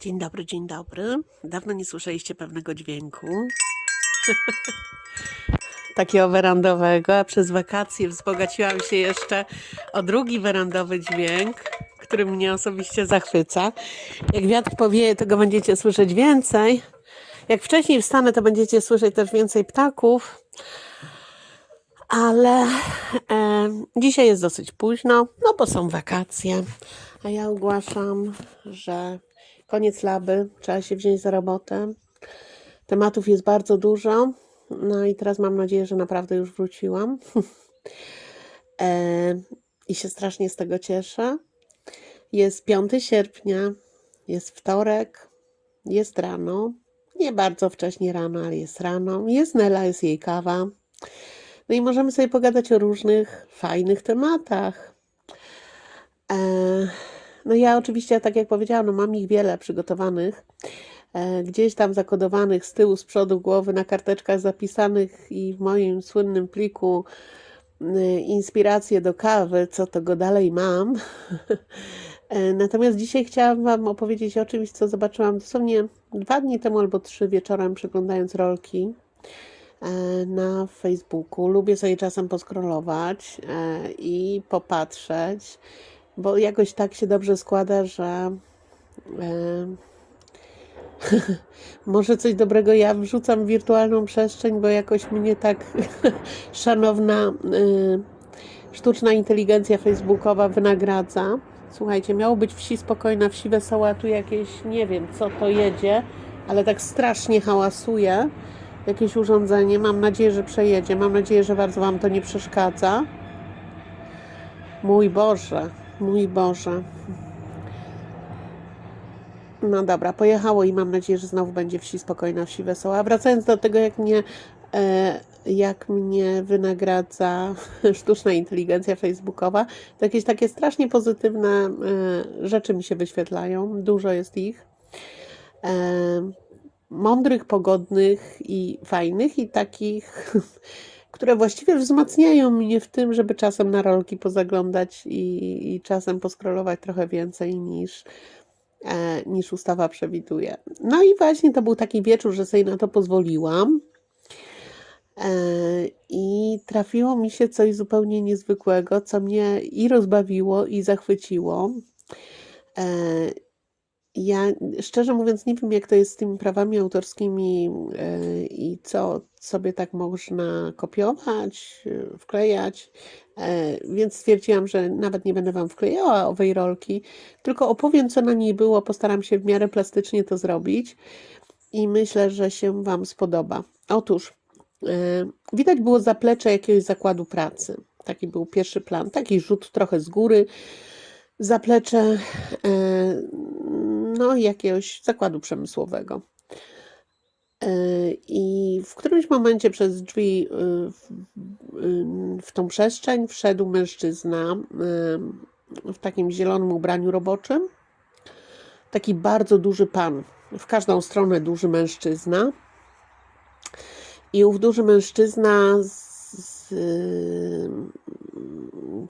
Dzień dobry, dzień dobry. Dawno nie słyszeliście pewnego dźwięku. Takiego werandowego, a przez wakacje wzbogaciłam się jeszcze o drugi werandowy dźwięk, który mnie osobiście zachwyca. Jak wiatr powieje, tego będziecie słyszeć więcej. Jak wcześniej wstanę, to będziecie słyszeć też więcej ptaków. Ale e, dzisiaj jest dosyć późno, no bo są wakacje. A ja ogłaszam, że koniec laby, trzeba się wziąć za robotę. Tematów jest bardzo dużo. No i teraz mam nadzieję, że naprawdę już wróciłam. e, I się strasznie z tego cieszę. Jest 5 sierpnia, jest wtorek, jest rano. Nie bardzo wcześnie rano, ale jest rano. Jest Nela, jest jej kawa. No i możemy sobie pogadać o różnych fajnych tematach. E, no ja oczywiście, tak jak powiedziałam, no mam ich wiele przygotowanych. E, gdzieś tam zakodowanych z tyłu, z przodu głowy, na karteczkach zapisanych i w moim słynnym pliku inspiracje do kawy, co to go dalej mam. E, Natomiast dzisiaj chciałam Wam opowiedzieć o czymś, co zobaczyłam dosłownie dwa dni temu albo trzy wieczorem, przeglądając rolki e, na Facebooku. Lubię sobie czasem poskrolować i popatrzeć, bo jakoś tak się dobrze składa, że e, może coś dobrego ja wrzucam w wirtualną przestrzeń, bo jakoś mnie tak szanowna y, sztuczna inteligencja facebookowa wynagradza. Słuchajcie, miało być wsi spokojna, wsi wesoła, tu jakieś, nie wiem co to jedzie, ale tak strasznie hałasuje jakieś urządzenie. Mam nadzieję, że przejedzie. Mam nadzieję, że bardzo Wam to nie przeszkadza. Mój Boże, mój Boże. No dobra, pojechało i mam nadzieję, że znowu będzie wsi spokojna, wsi wesoła. A wracając do tego, jak mnie, e, jak mnie wynagradza sztuczna inteligencja facebookowa, to jakieś takie strasznie pozytywne e, rzeczy mi się wyświetlają. Dużo jest ich. E, mądrych, pogodnych i fajnych, i takich, które właściwie wzmacniają mnie w tym, żeby czasem na rolki pozaglądać i, i czasem poskrolować trochę więcej niż, e, niż ustawa przewiduje. No i właśnie to był taki wieczór, że sobie na to pozwoliłam. E, I trafiło mi się coś zupełnie niezwykłego, co mnie i rozbawiło, i zachwyciło. E, ja szczerze mówiąc nie wiem, jak to jest z tymi prawami autorskimi e, i co sobie tak można kopiować, e, wklejać, e, więc stwierdziłam, że nawet nie będę Wam wklejała owej rolki, tylko opowiem, co na niej było, postaram się w miarę plastycznie to zrobić i myślę, że się Wam spodoba. Otóż widać było zaplecze jakiegoś zakładu pracy. Taki był pierwszy plan, taki rzut trochę z góry, zaplecze no, jakiegoś zakładu przemysłowego. E, I w którymś momencie przez drzwi y, w, y, w tą przestrzeń wszedł mężczyzna y, w takim zielonym ubraniu roboczym. Taki bardzo duży pan, w każdą stronę duży mężczyzna. I ów duży mężczyzna z,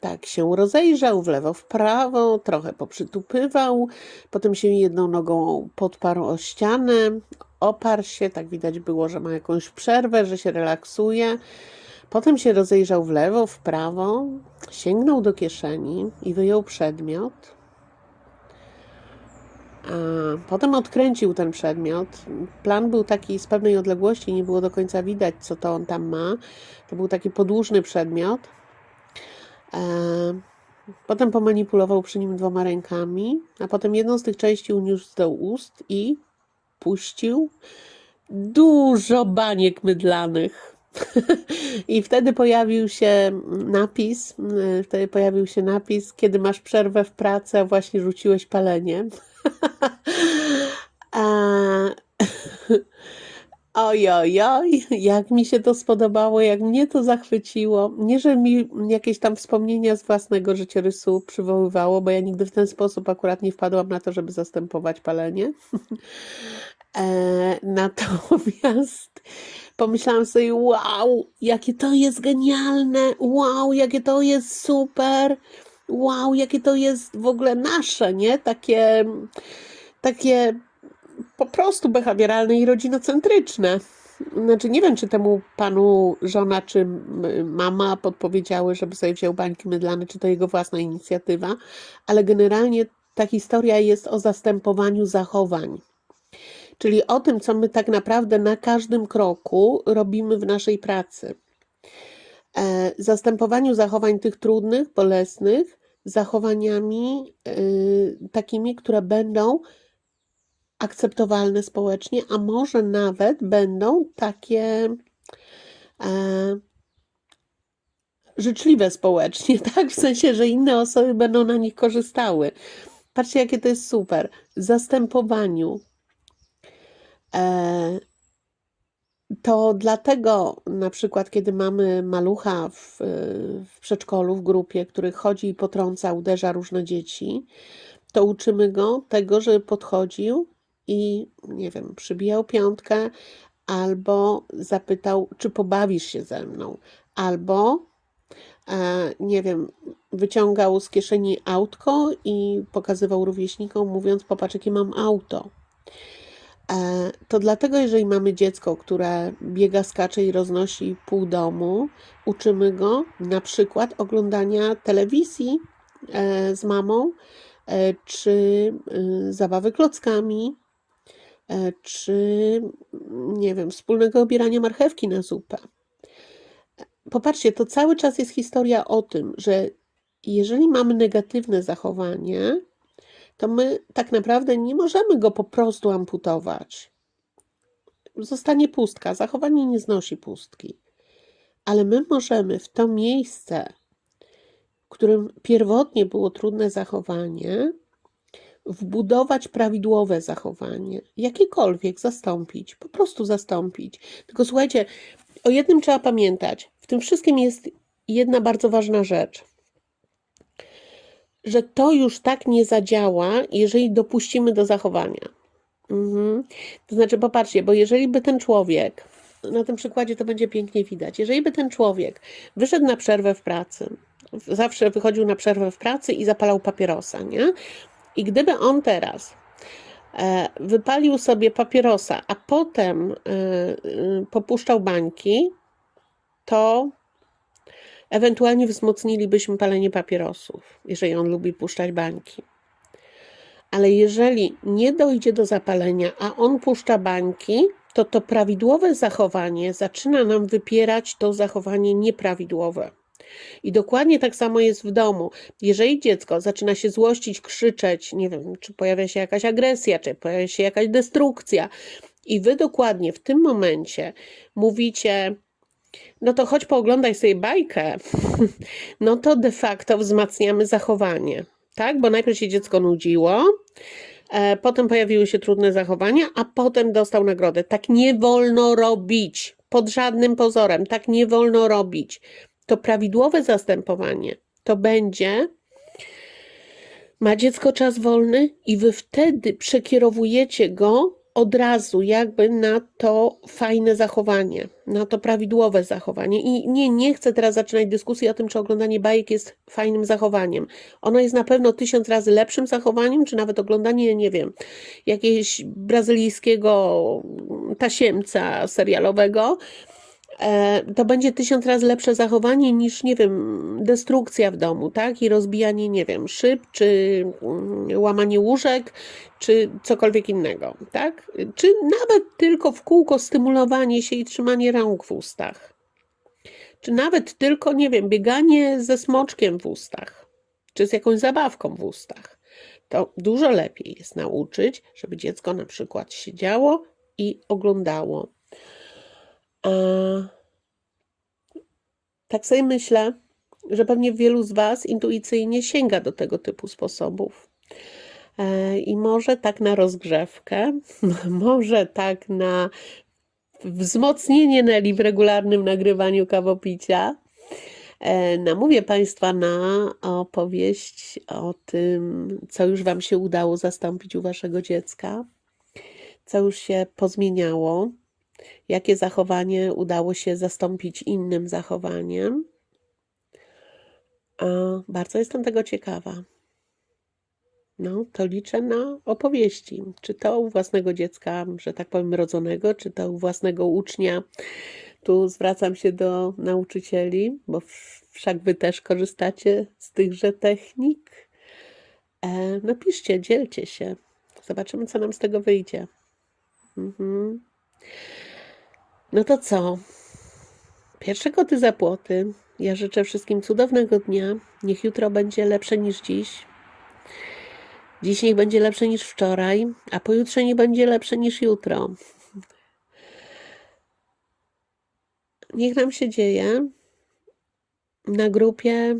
tak się rozejrzał w lewo, w prawo, trochę poprzytupywał, potem się jedną nogą podparł o ścianę, oparł się, tak widać było, że ma jakąś przerwę, że się relaksuje. Potem się rozejrzał w lewo, w prawo, sięgnął do kieszeni i wyjął przedmiot. A potem odkręcił ten przedmiot. Plan był taki z pewnej odległości, nie było do końca widać, co to on tam ma. To był taki podłużny przedmiot. E, Potem pomanipulował przy nim dwoma rękami, a potem jedną z tych części uniósł do ust i puścił dużo baniek mydlanych. I wtedy pojawił się napis, y, wtedy pojawił się napis, kiedy masz przerwę w pracy, a właśnie rzuciłeś palenie. a... Oj, oj, oj, jak mi się to spodobało, jak mnie to zachwyciło. Nie, że mi jakieś tam wspomnienia z własnego życiorysu przywoływało, bo ja nigdy w ten sposób akurat nie wpadłam na to, żeby zastępować palenie. E, natomiast pomyślałam sobie, wow, jakie to jest genialne, wow, jakie to jest super, wow, jakie to jest w ogóle nasze, nie? Takie, takie po prostu behawioralne i rodzinocentryczne. Znaczy, nie wiem, czy temu panu żona czy mama podpowiedziały, żeby sobie wziął bańki mydlane, czy to jego własna inicjatywa, ale generalnie ta historia jest o zastępowaniu zachowań. Czyli o tym, co my tak naprawdę na każdym kroku robimy w naszej pracy. E, Zastępowaniu zachowań tych trudnych, bolesnych, zachowaniami y, takimi, które będą akceptowalne społecznie, a może nawet będą takie e, życzliwe społecznie, tak? W sensie, że inne osoby będą na nich korzystały. Patrzcie, jakie to jest super. Zastępowaniu. E, to dlatego na przykład, kiedy mamy malucha w, w przedszkolu, w grupie, który chodzi i potrąca, uderza różne dzieci, to uczymy go tego, żeby podchodził i, nie wiem, przybijał piątkę, albo zapytał, czy pobawisz się ze mną, albo, e, nie wiem, wyciągał z kieszeni autko i pokazywał rówieśnikom, mówiąc, popatrz, jakie mam auto. E, To dlatego, jeżeli mamy dziecko, które biega, skacze i roznosi pół domu, uczymy go na przykład oglądania telewizji e, z mamą, czy y, zabawy klockami, czy nie wiem, wspólnego obierania marchewki na zupę. Popatrzcie, to cały czas jest historia o tym, że jeżeli mamy negatywne zachowanie, to my tak naprawdę nie możemy go po prostu amputować. Zostanie pustka, zachowanie nie znosi pustki. Ale my możemy w to miejsce, w którym pierwotnie było trudne zachowanie, wbudować prawidłowe zachowanie, jakiekolwiek zastąpić, po prostu zastąpić. Tylko słuchajcie, o jednym trzeba pamiętać. W tym wszystkim jest jedna bardzo ważna rzecz że to już tak nie zadziała, jeżeli dopuścimy do zachowania. Mhm. To znaczy, popatrzcie, bo jeżeli by ten człowiek, na tym przykładzie to będzie pięknie widać, jeżeli by ten człowiek wyszedł na przerwę w pracy, zawsze wychodził na przerwę w pracy i zapalał papierosa, nie? I gdyby on teraz e, wypalił sobie papierosa, a potem e, e, popuszczał bańki, to Ewentualnie wzmocnilibyśmy palenie papierosów, jeżeli on lubi puszczać bańki. Ale jeżeli nie dojdzie do zapalenia, a on puszcza bańki, to to prawidłowe zachowanie zaczyna nam wypierać to zachowanie nieprawidłowe. I dokładnie tak samo jest w domu. Jeżeli dziecko zaczyna się złościć, krzyczeć, nie wiem, czy pojawia się jakaś agresja, czy pojawia się jakaś destrukcja, i wy dokładnie w tym momencie mówicie, no to chodź pooglądaj sobie bajkę, no to de facto wzmacniamy zachowanie, tak? Bo najpierw się dziecko nudziło, e, potem pojawiły się trudne zachowania, a potem dostał nagrodę. Tak nie wolno robić, pod żadnym pozorem, tak nie wolno robić. To prawidłowe zastępowanie to będzie ma dziecko czas wolny i wy wtedy przekierowujecie go od razu jakby na to fajne zachowanie, na to prawidłowe zachowanie. I nie, nie chcę teraz zaczynać dyskusji o tym, czy oglądanie bajek jest fajnym zachowaniem. Ono jest na pewno tysiąc razy lepszym zachowaniem, czy nawet oglądanie, nie wiem, jakiegoś brazylijskiego tasiemca serialowego, to będzie tysiąc razy lepsze zachowanie niż, nie wiem, destrukcja w domu, tak? I rozbijanie, nie wiem, szyb, czy mm, łamanie łóżek, czy cokolwiek innego, tak? Czy nawet tylko w kółko stymulowanie się i trzymanie rąk w ustach. Czy nawet tylko, nie wiem, bieganie ze smoczkiem w ustach, czy z jakąś zabawką w ustach. To dużo lepiej jest nauczyć, żeby dziecko na przykład siedziało i oglądało. A tak sobie myślę, że pewnie wielu z Was intuicyjnie sięga do tego typu sposobów. E, I może tak na rozgrzewkę, może tak na wzmocnienie Neli w regularnym nagrywaniu kawopicia. E, Namówię Państwa na opowieść o tym, co już Wam się udało zastąpić u Waszego dziecka, co już się pozmieniało, jakie zachowanie udało się zastąpić innym zachowaniem. Bardzo jestem tego ciekawa. No, to liczę na opowieści. Czy to u własnego dziecka, że tak powiem, rodzonego, czy to u własnego ucznia. Tu zwracam się do nauczycieli, bo wszak wy też korzystacie z tychże technik. E, napiszcie, dzielcie się. Zobaczymy, co nam z tego wyjdzie. Mhm. No to co? Pierwsze koty za płoty. Ja życzę wszystkim cudownego dnia. Niech jutro będzie lepsze niż dziś. Dziś niech będzie lepsze niż wczoraj, a pojutrze nie będzie lepsze niż jutro. Niech nam się dzieje na grupie, e,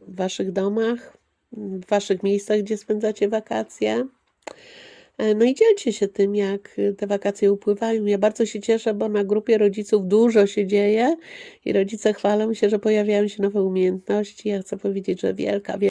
w waszych domach, w waszych miejscach, gdzie spędzacie wakacje. E, No i dzielcie się tym, jak te wakacje upływają. Ja bardzo się cieszę, bo na grupie rodziców dużo się dzieje i rodzice chwalą się, że pojawiają się nowe umiejętności. Ja chcę powiedzieć, że wielka, wielka